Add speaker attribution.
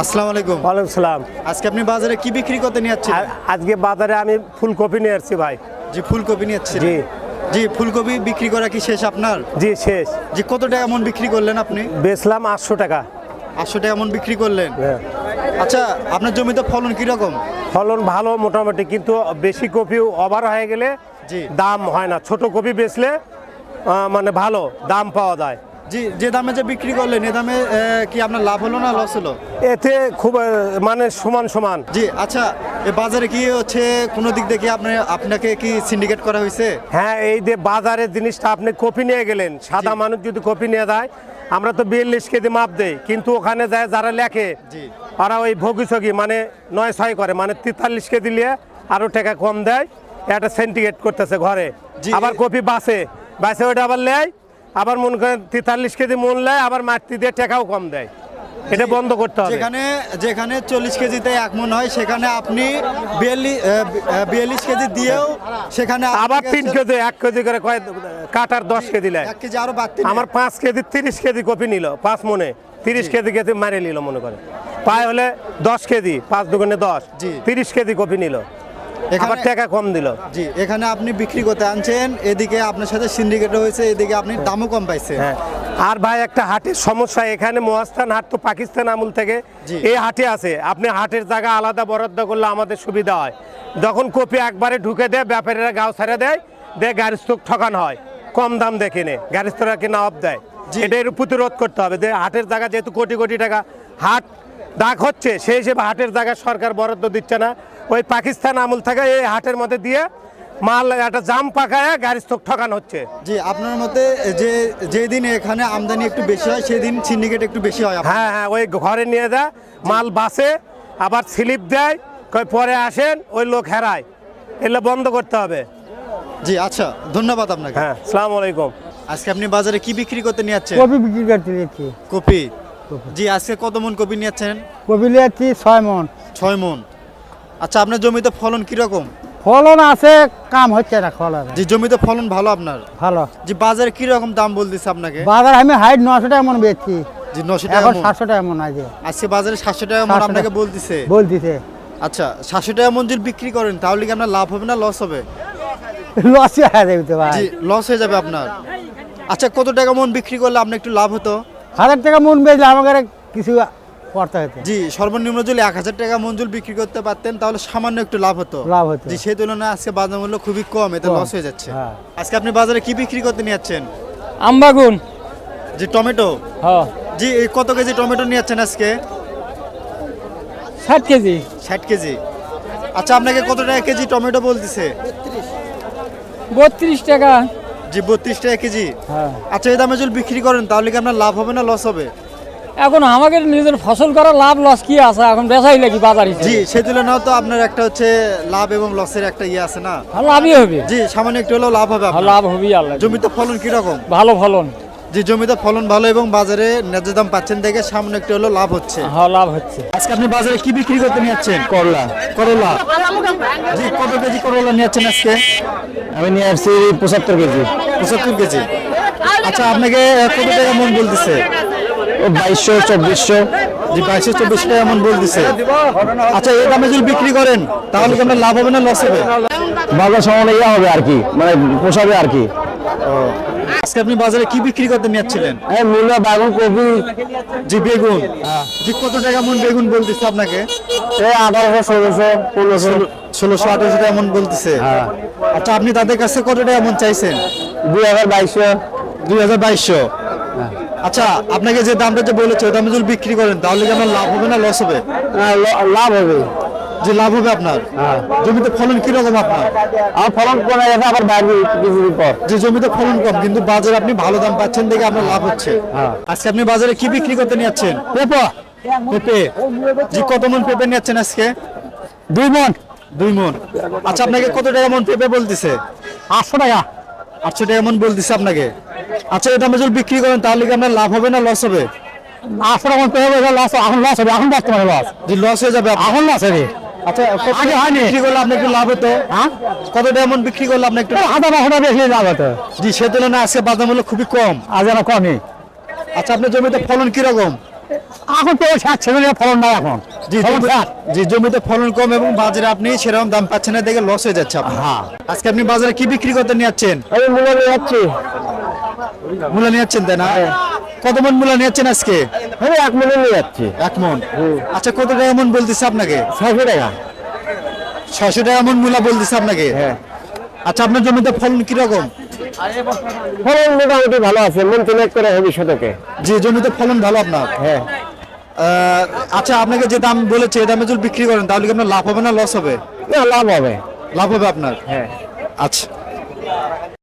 Speaker 1: আসসালামু আলাইকুম।
Speaker 2: ওয়ালাইকুম সালাম।
Speaker 1: আজকে আপনি বাজারে কি বিক্রি করতে নিয়ে যাচ্ছেন?
Speaker 2: আজকে বাজারে আমি ফুলকপি নিয়ে আসছি ভাই।
Speaker 1: জি ফুলকপি নিয়ে যাচ্ছেন।
Speaker 2: জি।
Speaker 1: জি ফুলকপি বিক্রি করা কি শেষ আপনার?
Speaker 2: জি শেষ।
Speaker 1: জি কত টাকা মন বিক্রি করলেন আপনি?
Speaker 2: বেচলাম আটশো টাকা।
Speaker 1: আটশো টাকা মন বিক্রি করলেন?
Speaker 2: হ্যাঁ।
Speaker 1: আচ্ছা আপনার জমিতে ফলন কি রকম?
Speaker 2: ফলন ভালো মোটামুটি কিন্তু বেশি কপি ওভার হয়ে গেলে
Speaker 1: জি।
Speaker 2: দাম হয় না। ছোট কপি বেচলে মানে ভালো দাম পাওয়া যায়।
Speaker 1: জি যে দামে যে বিক্রি করলেন এ দামে কি আপনার লাভ হলো না লস হলো?
Speaker 2: এতে খুব মানে সমান সমান।
Speaker 1: জি আচ্ছা এ বাজারে কি হচ্ছে কোনো দিক থেকে আপনি আপনাকে কি সিন্ডিকেট করা হয়েছে?
Speaker 2: হ্যাঁ এই যে বাজারের জিনিসটা আপনি কপি নিয়ে গেলেন। সাদা মানুষ যদি কপি নিয়ে যায় আমরা তো বিয়াল্লিশ কেজি মাপ দেই কিন্তু ওখানে যায় যারা লেখে
Speaker 1: জি।
Speaker 2: ওরা ওই ভোগি ছগি মানে নয় ছয় করে মানে তেতাল্লিশ কেজি নিয়ে আরও টাকা কম দেয় একটা সেন্টিগেট করতেছে ঘরে। আবার কপি বাসে বাসে ওটা আবার নেয় আবার মন করেন তেতাল্লিশ কেজি মন নেয় আবার মাটি দিয়ে টাকাও কম দেয়। এটা বন্ধ করতে হবে।
Speaker 1: যেখানে যেখানে চল্লিশ কেজিতে এক মন হয় সেখানে আপনি বিয়াল্লিশ কেজি দিয়েও সেখানে
Speaker 2: আবার তিন কেজি এক কেজি করে কয় কাটার দশ কেজি নেয়
Speaker 1: এক কেজি আরও বাড়তি
Speaker 2: আমার পাঁচ কেজি তিরিশ কেজি কপি নিল পাঁচ মনে তিরিশ কেজি কেজি মারে নিল মনে করে পায় হলে দশ কেজি পাঁচ দোকানে দশ
Speaker 1: জি।
Speaker 2: তিরিশ কেজি কপি নিল। আবার টাকা কম দিল।
Speaker 1: জি এখানে আপনি বিক্রি করতে আনছেন এদিকে আপনার সাথে সিন্ডিকেট হয়েছে এদিকে আপনি দামও কম পাইছেন।
Speaker 2: হ্যাঁ। আর ভাই একটা হাটের সমস্যা এখানে মহাস্থান হাট তো পাকিস্তান আমল থেকে। এই হাটে আছে। আপনি হাটের জায়গা আলাদা বরাদ্দ করলে আমাদের সুবিধা হয়। যখন কপি একবারে ঢুকে দেয় ব্যাপারীরা গাও ছেড়ে দেয় দিয়ে গাড়ি স্তূপ ঠকানো হয়। কম দাম দেখে নে গাড়ি স্তরা কিনা অফ দেয়। এটা প্রতিরোধ করতে হবে। যে হাটের জায়গা যেহেতু কোটি কোটি টাকা হাট ডাক হচ্ছে সেই হিসেবে হাটের জায়গা সরকার বরাদ্দ দিচ্ছে না। ওই পাকিস্তান আমল থেকে এই হাটের মধ্যে দিয়ে মাল একটা জাম পাকায় গাড়ি স্তূপ ঠকানো হচ্ছে।
Speaker 1: জি আপনার মতে যে যেদিন এখানে আমদানি একটু বেশি হয় সেদিন সিন্ডিকেট একটু বেশি হয়
Speaker 2: হ্যাঁ হ্যাঁ ওই ঘরে নিয়ে যায় মাল বাসে আবার স্লিপ দেয় পরে আসেন ওই লোক হেরায়। এগুলো বন্ধ করতে হবে।
Speaker 1: জি আচ্ছা ধন্যবাদ আপনাকে।
Speaker 2: হ্যাঁ সালাম আলাইকুম।
Speaker 1: আজকে আপনি বাজারে কি বিক্রি করতে নিয়ে যাচ্ছেন?
Speaker 3: কপি বিক্রি করতে দিচ্ছি
Speaker 1: কপি? জি আজকে কত মন কপি নিয়েছেন?
Speaker 3: কপি লিয়াচ্ছি ছয় মন।
Speaker 1: ছয় মন। আচ্ছা আপনার জমিতে ফলন কি রকম
Speaker 3: ফলন আছে কাম হচ্ছে না ফলন।
Speaker 1: জি জমিতে ফলন ভালো আপনার?
Speaker 3: ভালো।
Speaker 1: জি বাজারে কি রকম দাম বলতেছে আপনাকে?
Speaker 3: বাজার আমি হাইট নশো টাকা মন বেচছি।
Speaker 1: জি নশো টাকা
Speaker 3: এখন সাতশো টাকা মন আছে।
Speaker 1: আজকে বাজারে সাতশো টাকা মন আপনাকে
Speaker 3: টাকা।
Speaker 1: বলতেছে। আচ্ছা সাতশো টাকা মন যদি বিক্রি করেন তাহলে কি আপনার লাভ হবে না লস হবে?
Speaker 3: লস হয়ে যাবে তো ভাই।
Speaker 1: লস হয়ে যাবে আপনার। আচ্ছা কত টাকা মন বিক্রি করলে আপনার একটু লাভ হতো?
Speaker 3: হাজার টাকা মন বেচলে আমাকে কিছু করতে হতো।
Speaker 1: জি সর্বনিম্ন যদি এক হাজার টাকা মঞ্জুর বিক্রি করতে পারতেন তাহলে সামান্য একটু লাভ হতো।
Speaker 3: লাভ হতো।
Speaker 1: জি সেই তুলনায় আজকে বাজার মূল্য খুবই কম এতে লস হয়ে যাচ্ছে।
Speaker 3: হ্যাঁ।
Speaker 1: আজকে আপনি বাজারে কি বিক্রি করতে নিয়ে যাচ্ছেন
Speaker 3: আমবাগুন
Speaker 1: জি টমেটো।
Speaker 3: হ্যাঁ।
Speaker 1: জি এই কত কেজি টমেটো নিয়ে যাচ্ছেন আজকে?
Speaker 3: ষাট কেজি।
Speaker 1: ষাট কেজি। আচ্ছা আপনাকে কত টাকা কেজি টমেটো বলতেছে?
Speaker 3: বত্রিশ টাকা।
Speaker 1: জি বত্রিশ টাকা কেজি।
Speaker 3: হ্যাঁ।
Speaker 1: আচ্ছা এই দামে যদি বিক্রি করেন তাহলে কি আপনার লাভ হবে না লস হবে?
Speaker 4: এখন আমাকে নিজের ফসল করা লাভ লস কি আছে? এখন বেচাই লাগি বাজারে
Speaker 1: জি সে তুলনাও তো আপনার একটা হচ্ছে লাভ এবং লসের একটা ইয়ে আছে না?
Speaker 4: লাভই হবে।
Speaker 1: জি সামান্য একটু হলেও লাভ হবে
Speaker 4: লাভ হবেই আল্লাহ।
Speaker 1: জমিতে ফলন কীরকম?
Speaker 4: ভালো ফলন।
Speaker 1: জি জমিতে ফলন ভালো এবং বাজারে ন্যায্য দাম পাচ্ছেন দেখে সামনে একটু হলেও লাভ হচ্ছে।
Speaker 4: হ্যাঁ লাভ হচ্ছে।
Speaker 1: আজকে আপনি বাজারে কি বিক্রি করতে নিয়ে যাচ্ছেন করলা। করলা। জি কত কেজি করলা নিয়ে যাচ্ছেন আজকে?
Speaker 3: আমি নিয়ে আসছি পঁচাত্তর কেজি।
Speaker 1: পঁচাত্তর কেজি। আচ্ছা আপনাকে কত টাকা মন বলতেছে?
Speaker 3: ও বাইশশো চব্বিশশো।
Speaker 1: জি বাইশশো চব্বিশ টাকা মন বলতেছে। আচ্ছা এই দামে যদি বিক্রি করেন তাহলে কি আপনার লাভ হবে না লস হবে?
Speaker 3: বাজার সমানে ইয়া হবে আর কি মানে পোষাবে আর কি।
Speaker 1: আজকে আপনি বাজারে কি বিক্রি করতে নিয়ে যাচ্ছিলেন
Speaker 3: হ্যাঁ বাগুন কপি।
Speaker 1: জি বেগুন। জি কত টাকা মন বেগুন বলতেছে আপনাকে?
Speaker 3: এই আঠারোশো ষোলোশো পনেরোশো।
Speaker 1: ষোলোশো আঠারোশো টাকা মন বলতেছে আচ্ছা আপনি তাদের কাছে কত টাকা মন চাইছেন?
Speaker 3: দুই হাজার বাইশশো।
Speaker 1: দুই হাজার বাইশশো। আচ্ছা আপনাকে যে দামটা যে বলেছে ওই দামে যদি বিক্রি করেন তাহলে কি আপনার লাভ হবে না লস হবে?
Speaker 3: হ্যাঁ, লাভ হবে।
Speaker 1: যে লাভ হবে আপনার? জমিতে ফলন কি রকম আপনার?
Speaker 3: আমার ফলন কমে গেছে আবার বাড়বে কিছুদিন পর।
Speaker 1: যে জমিতে ফলন কম কিন্তু বাজারে আপনি ভালো দাম পাচ্ছেন দেখে আপনার লাভ হচ্ছে। আজকে আপনি বাজারে কি বিক্রি করতে নিয়ে যাচ্ছেন পেঁপা। পেঁপে। জি কত মন পেঁপে নিয়ে যাচ্ছেন আজকে?
Speaker 3: দুই মন।
Speaker 1: দুই মন। আচ্ছা আপনাকে কত টাকা মন পেঁপে বলতেছে?
Speaker 3: আটশো টাকা।
Speaker 1: আটশো টাকা মন বলতেছে আপনাকে। আচ্ছা এটা আপনি যদি বিক্রি করেন তাহলে কি আপনার লাভ হবে না লস হবে?
Speaker 3: আটশো টাকা পেয়ে হবে লস এখন লস হবে এখন বর্তমানে লস
Speaker 1: যে লস হয়ে যাবে।
Speaker 3: এখন লস হবে।
Speaker 1: আচ্ছা
Speaker 3: আগে হয়নি।
Speaker 1: বিক্রি করলে আপনি একটু লাভ হতো?
Speaker 3: হ্যাঁ?
Speaker 1: কত বিক্রি করলে আপনি একটু
Speaker 3: আধা বাসটা বেশি লাভ হতো।
Speaker 1: জি সে তুলনায় আজকে বাজার মূল্য খুবই কম।
Speaker 3: আর যেন কমই।
Speaker 1: আচ্ছা আপনার জমিতে ফলন কীরকম?
Speaker 3: এখন তো ষাট ফলন নাই এখন।
Speaker 1: জি
Speaker 3: ফলন
Speaker 1: জমি-
Speaker 3: ষাট।
Speaker 1: জি জমিতে ফলন কম এবং বাজারে আপনি সেরকম দাম পাচ্ছেন না দেখে লস হয়ে যাচ্ছে
Speaker 3: হ্যাঁ।
Speaker 1: আজকে আপনি বাজারে কি বিক্রি করতে নিয়ে যাচ্ছেন?
Speaker 3: আমি মূল্য নিয়ে যাচ্ছি।
Speaker 1: মূলা নিয়ে যাচ্ছেন তাই না?
Speaker 3: হ্যাঁ।
Speaker 1: কত মন মূলা নিয়ে যাচ্ছেন আজকে?
Speaker 3: আমি এক মূল্য নিয়ে যাচ্ছি।
Speaker 1: এক মন? আচ্ছা কত টাকা মন বলতেছে আপনাকে?
Speaker 3: ছয়শো টাকা।
Speaker 1: ছয়শো টাকা মন মূলা বলতেছে আপনাকে?
Speaker 3: হ্যাঁ।
Speaker 1: আচ্ছা আপনার জমিতে ফলন কীরকম?
Speaker 3: ফলন মোটামুটি ভালো আছে মন তিনেক করে হবে শতকে
Speaker 1: জি জমিতে ফলন ভালো আপনার?
Speaker 3: হ্যাঁ।
Speaker 1: আচ্ছা আপনাকে যে দাম বলেছে এই দামে যদি বিক্রি করেন তাহলে কি আপনার লাভ হবে না লস হবে?
Speaker 3: না লাভ হবে।
Speaker 1: লাভ হবে আপনার?
Speaker 3: হ্যাঁ।
Speaker 1: আচ্ছা।